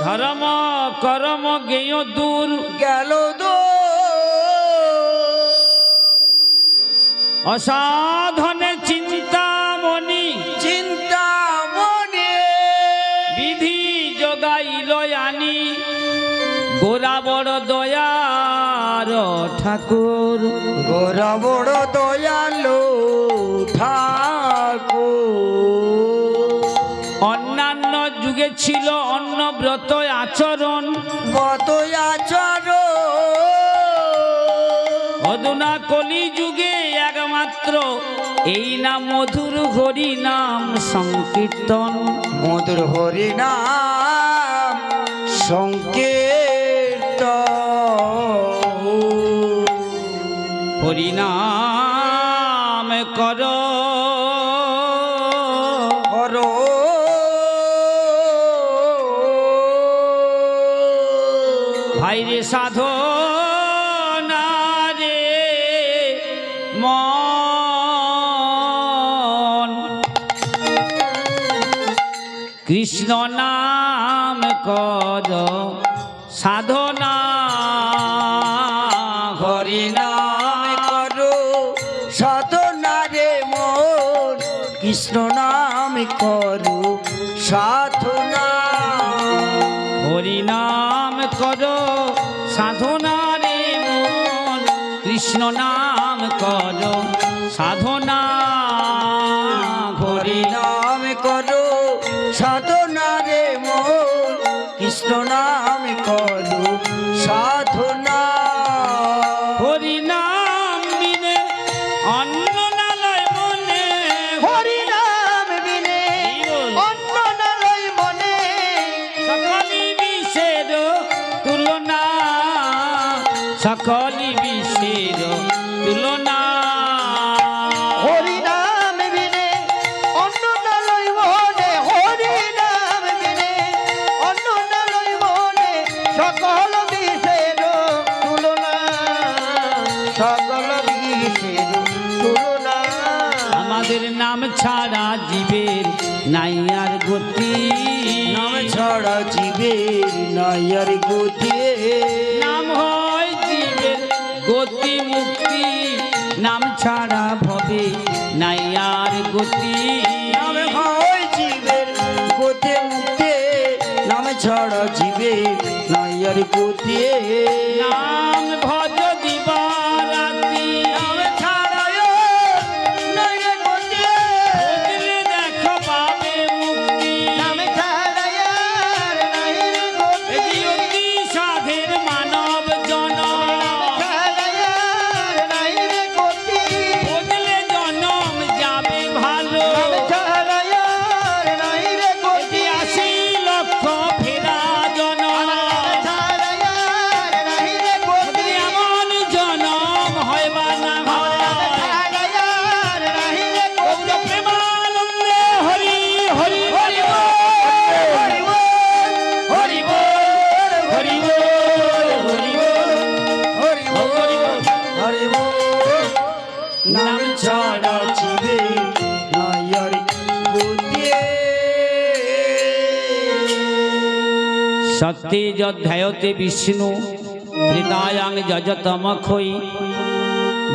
ধর্ম করম গেয় দূর। গেল অসাধনে চিন্তামণি চিন্তা মনে। বিধি যোগাইল আনি। গোরা বড় দয়ার ঠাকুর। গোরা বড় এই নাম মধুর হরি নাম সংকীর্তন। মধুর হরি নাম সংকেত হরি নাম কর। ভাইরে সাধো রে মন কৃষ্ণ নাম কর, সাধনা হরি নাম করো। সাধনা রে মোর কৃষ্ণ নাম করো, সাধনা হরি নাম কর। সাধনা রে মন কৃষ্ণ নাম কর, সাধনা হরি নাম জীবের নয়র গতি। নাম হয় জীবের গতি মুক্তি। নাম ছাড়া ভবে নাই আর গতি। নাম হয় জীবের গতি মুক্তি। নাম ছাড়া জীবের নয়র গতি। সত্যি যধ্যায়তে বিষ্ণু, হৃদয়াং যজতমখৈ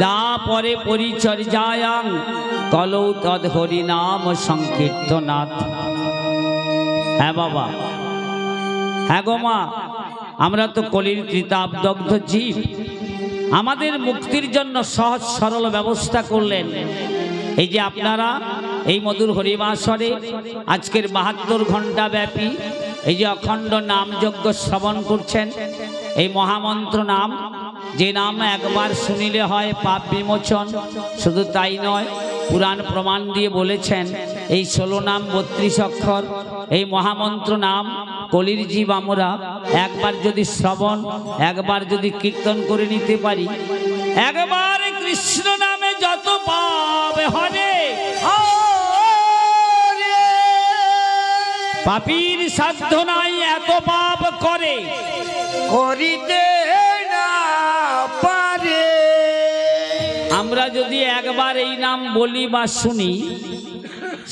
দা পরে পরিচর্যায়াং, কলৌ তদ হরিনাম সংকীর্তনাথ। হ্যাঁ বাবা। হ্যাঁ গো মা, আমরা তো কলির কৃতাবদগ্ধ জীব। আমাদের মুক্তির জন্য সহজ সরল ব্যবস্থা করলেন। এই যে আপনারা এই মধুর হরিবাসরে আজকের বাহাত্তর ঘণ্টা ব্যাপী এই যে অখণ্ড নামযজ্ঞ শ্রবণ করছেন, এই মহামন্ত্র নাম, যে নাম একবার শুনিলে হয় পাপ বিমোচন, শুধু তাই নয়, পুরাণ প্রমাণ দিয়ে বলেছেন, এই ষোলো নাম বত্রিশ অক্ষর, এই মহামন্ত্র নাম, কলির জীব আমরা, একবার যদি শ্রবণ, একবার যদি কীর্তন করে নিতে পারি, একবার কৃষ্ণ নামে যত পাপ হবে পাপীর সাধ্য নাই এত পাপ করে। করিতে না পারে। আমরা যদি একবার এই নাম বলি বা শুনি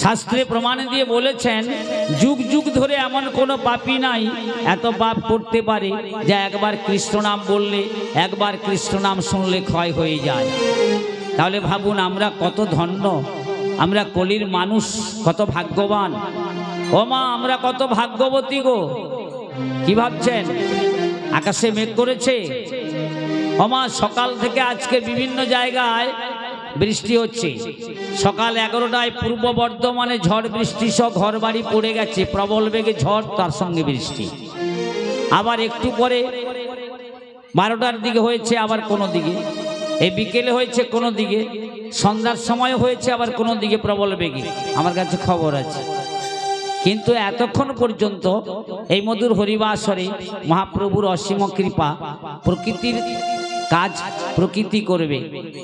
শাস্ত্রে প্রমাণ দিয়ে বলেছেন যুগ যুগ ধরে এমন কোনো পাপই নাই এত পাপ করতে পারে যা একবার কৃষ্ণ নাম বললে একবার কৃষ্ণ নাম শুনলে ক্ষয় হয়ে যায়। তাহলে ভাবুন আমরা কত ধন্য আমরা কলির মানুষ কত ভাগ্যবান। ও মা, আমরা কত ভাগ্যবতী গো। কি ভাবছেন? আকাশে মেঘ করেছে। অমা সকাল থেকে আজকে বিভিন্ন জায়গায় বৃষ্টি হচ্ছে। সকাল এগারোটায় পূর্ব বর্ধমানে ঝড় বৃষ্টি সহ ঘর বাড়ি পড়ে গেছে। প্রবল বেগে ঝড়, তার সঙ্গে বৃষ্টি। আবার একটু পরে বারোটার দিকে হয়েছে, আবার কোনো দিকে। এই বিকেলে হয়েছে কোনো দিকে। সন্ধ্যার সময় হয়েছে, আবার কোনো দিকে প্রবল বেগে। আমার কাছে খবর আছে। কিন্তু এতক্ষণ পর্যন্ত এই মধুর হরিবাসরে মহাপ্রভুর অসীম কৃপা প্রকৃতির কাজ প্রকৃতি করবে।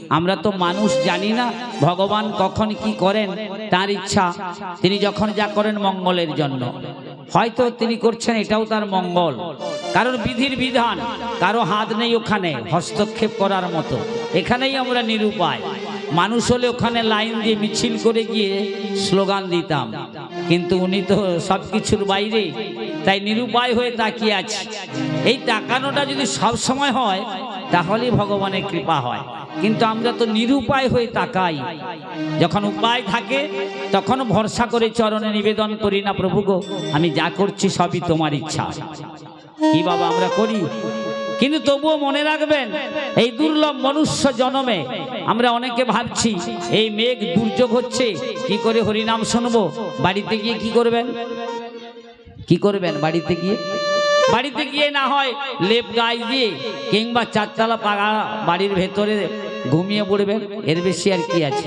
আমরা তো মানুষ জানি না ভগবান কখন কি করেন, তার ইচ্ছা। তিনি যখন যা করেন মঙ্গলের জন্য। হয়তো তিনি করছেন এটাও তার মঙ্গল। কারণ বিধির বিধান, কারও হাত নেই ওখানে হস্তক্ষেপ করার মতো। এখানেই আমরা নিরুপায়। মানুষ হলে ওখানে লাইন দিয়ে মিছিল করে গিয়ে স্লোগান দিতাম। কিন্তু উনি তো সব কিছুর বাইরে, তাই নিরুপায় হয়ে তাকিয়ে আছে। এই তাকানোটা যদি সব সময় হয় তাহলেই ভগবানের কৃপা হয়। কিন্তু আমরা তো নিরুপায় হয়ে তাকাই। যখন উপায় থাকে, তখন ভরসা করে চরণে নিবেদন করি, না প্রভু গো, আমি যা করছি সবই তোমার ইচ্ছা। কি বাবা, আমরা করি? কিন্তু তবুও মনে রাখবেন, এই দুর্লভ মনুষ্য জনমে আমরা অনেকে ভাবছি, এই মেঘ দুর্যোগ হচ্ছে, কি করে হরিনাম শুনব? বাড়িতে গিয়ে কি করবেন? কি করবেন বাড়িতে গিয়ে? বাড়িতে গিয়ে না হয় লেপ গায়ে দিয়ে কিংবা চারতলা পাকা বাড়ির ভেতরে ঘুমিয়ে পড়বেন, এর বেশি আর কি আছে।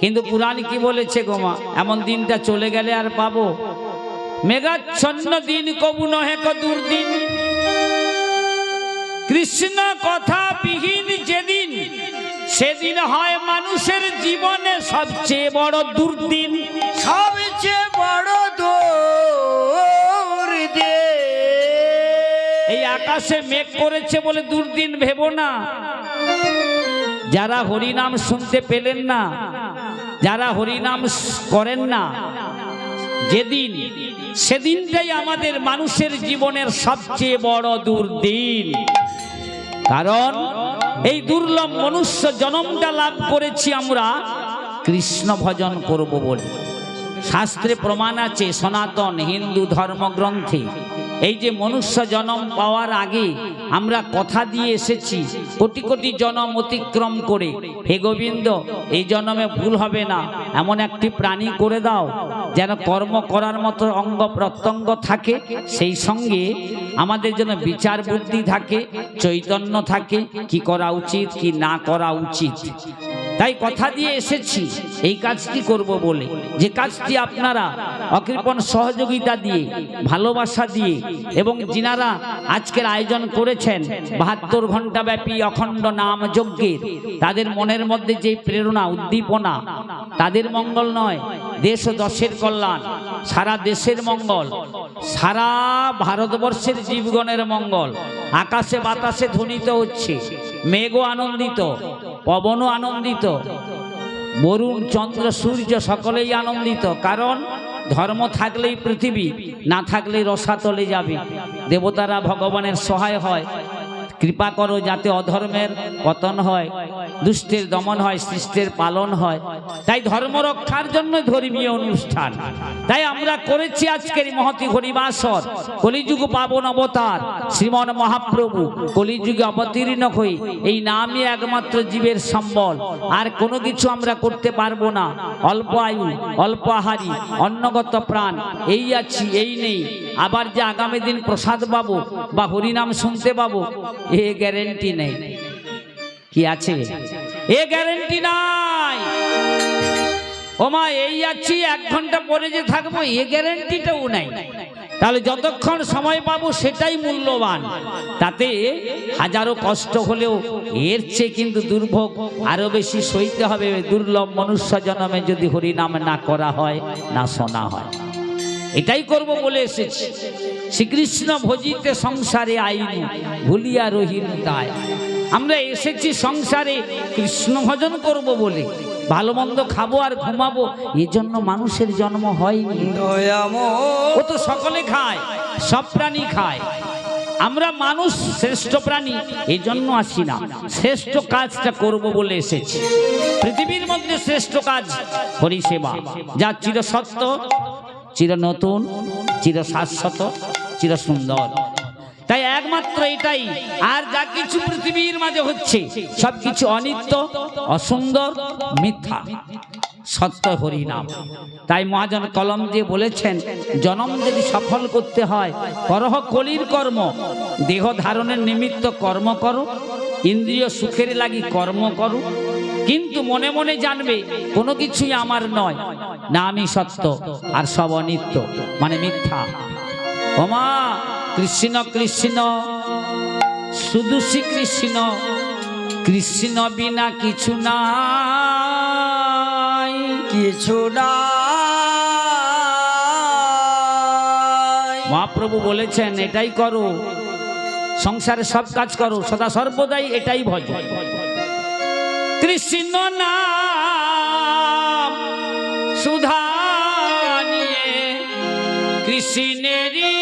কিন্তু পুরাণ কি বলেছে গোমা এমন দিনটা চলে গেলে আর পাবো? মেঘাচ্ছন্ন দিন কবু নহে কদুর দিন। কৃষ্ণ কথা বিহীন যেদিন সেদিন হয় মানুষের জীবনে সবচেয়ে বড় দুর্দিন। সবচেয়ে বড় এই আকাশে মেঘ করেছে বলে দুর্দিন ভেবো না। যারা হরিনাম শুনতে পেলেন না যারা হরিনাম করেন না যেদিন সেদিনটাই আমাদের মানুষের জীবনের সবচেয়ে বড় দুর্দিন। কারণ এই দুর্লভ মনুষ্য জনমটা লাভ করেছি আমরা কৃষ্ণ ভজন করব বলে। শাস্ত্রে প্রমাণ আছে, সনাতন হিন্দু ধর্মগ্রন্থে এই যে মনুষ্য জনম পাওয়ার আগে আমরা কথা দিয়ে এসেছি, কোটি কোটি জনম অতিক্রম করে। হে গোবিন্দ, এই জন্মে ভুল হবে না। এমন একটি প্রাণী করে দাও, যেন কর্ম করার মতো অঙ্গ প্রত্যঙ্গ থাকে। সেই সঙ্গে আমাদের জন্য বিচার বুদ্ধি থাকে, চৈতন্য থাকে, কি করা উচিত, কি না করা উচিত। তাই কথা দিয়ে এসেছি, এই কাজটি করব বলে। যে কাজটি আপনারা অকৃপণ সহযোগিতা দিয়ে, ভালোবাসা দিয়ে এবং যিনারা আজকের আয়োজন করেছেন, বাহাত্তর ঘণ্টা ব্যাপী অখণ্ড নাম যজ্ঞের, তাদের মনের মধ্যে যে প্রেরণা, উদ্দীপনা, তাদের মঙ্গল নয় দেশ ও দশের কল্যাণ, সারা দেশের মঙ্গল, সারা ভারতবর্ষের জীবগণের মঙ্গল। আকাশে বাতাসে ধ্বনিত হচ্ছে, মেঘও আনন্দিত, পবনও আনন্দিত। বরুণ, চন্দ্র, সূর্য সকলেই আনন্দিত, কারণ ধর্ম থাকলেই পৃথিবী, না থাকলেই রসাতলে যাবে। দেবতারা ভগবানের সহায় হয়। কৃপা করো যাতে অধর্মের পতন হয়। দুষ্টের দমন হয়, সৃষ্টের পালন হয়। তাই ধর্ম রক্ষার জন্য ধর্মীয় অনুষ্ঠান। তাই আমরা করেছি আজকের মহতি হরিবাসর কলিযুগ পাবন অবতার, শ্রীমন মহাপ্রভু কলিযুগে অবতীর্ণ হই এই নামই একমাত্র জীবের সম্বল। আর কোনো কিছু আমরা করতে পারব না। অল্প আয়ু, অল্প আহারি অন্নগত প্রাণ, এই আছি, এই নেই। আবার যে আগামী দিন প্রসাদ পাবো বা হরিনাম শুনতে পাবো, এ গ্যারেন্টি নেই। কি আছে? এ গ্যারেন্টি নাই। ওমা, এই আছি, এক ঘণ্টা পরে যে থাকব, এ গ্যারেন্টিটাও নাই। তাহলে যতক্ষণ সময় পাবো, সেটাই মূল্যবান। তাতে হাজারো কষ্ট হলেও এর চেয়ে কিন্তু দুর্ভোগ আরও বেশি সইতে হবে, দুর্লভ মনুষ্য জন্মে যদি হরিনাম না করা হয়, না শোনা হয়। এটাই করব বলে এসেছি। শ্রীকৃষ্ণ ভজিতে সংসারে আইনি, ভুলিয়া রহিম তাই। আমরা এসেছি সংসারে, কৃষ্ণ ভজন করব বলে। ভালো মন্দ খাব আর ঘুমাবো এই জন্য মানুষের জন্ম হয়নি। ও তো সকলে খায়, সব প্রাণী খায়। আমরা মানুষ শ্রেষ্ঠ প্রাণী এই জন্য আসি না। শ্রেষ্ঠ কাজটা করব বলে এসেছি। পৃথিবীর মধ্যে শ্রেষ্ঠ কাজ পরিষেবা, যা চির সত্য চির নতুন চির শাশ্বত চির সুন্দর তাই একমাত্র এটাই। আর যা কিছু পৃথিবীর মাঝে হচ্ছে, সব কিছু অনিত্য, অসুন্দর, মিথ্যা। সত্য হরিনাম। তাই মহাজন কলম দিয়ে বলেছেন, জনম যদি সফল করতে হয় করহ কলির কর্ম, দেহ ধারণের নিমিত্ত কর্ম করো, ইন্দ্রিয় সুখের লাগি কর্ম করো। কিন্তু মনে মনে জানবে, কোনো কিছুই আমার নয়, না আমি সত্য, আর সব অনিত্য মানে মিথ্যা। ওমা কৃষ্ণ কৃষ্ণ শুধু শ্রী কৃষ্ণ কৃষ্ণ বিনা কিছু নাই। কিছু মহাপ্রভু বলেছেন এটাই করো সংসারে সব কাজ করো সদা সর্বদাই এটাই ভয়। কৃষ্ণ নাম সুধা নিয়ে কৃষ্ণেরই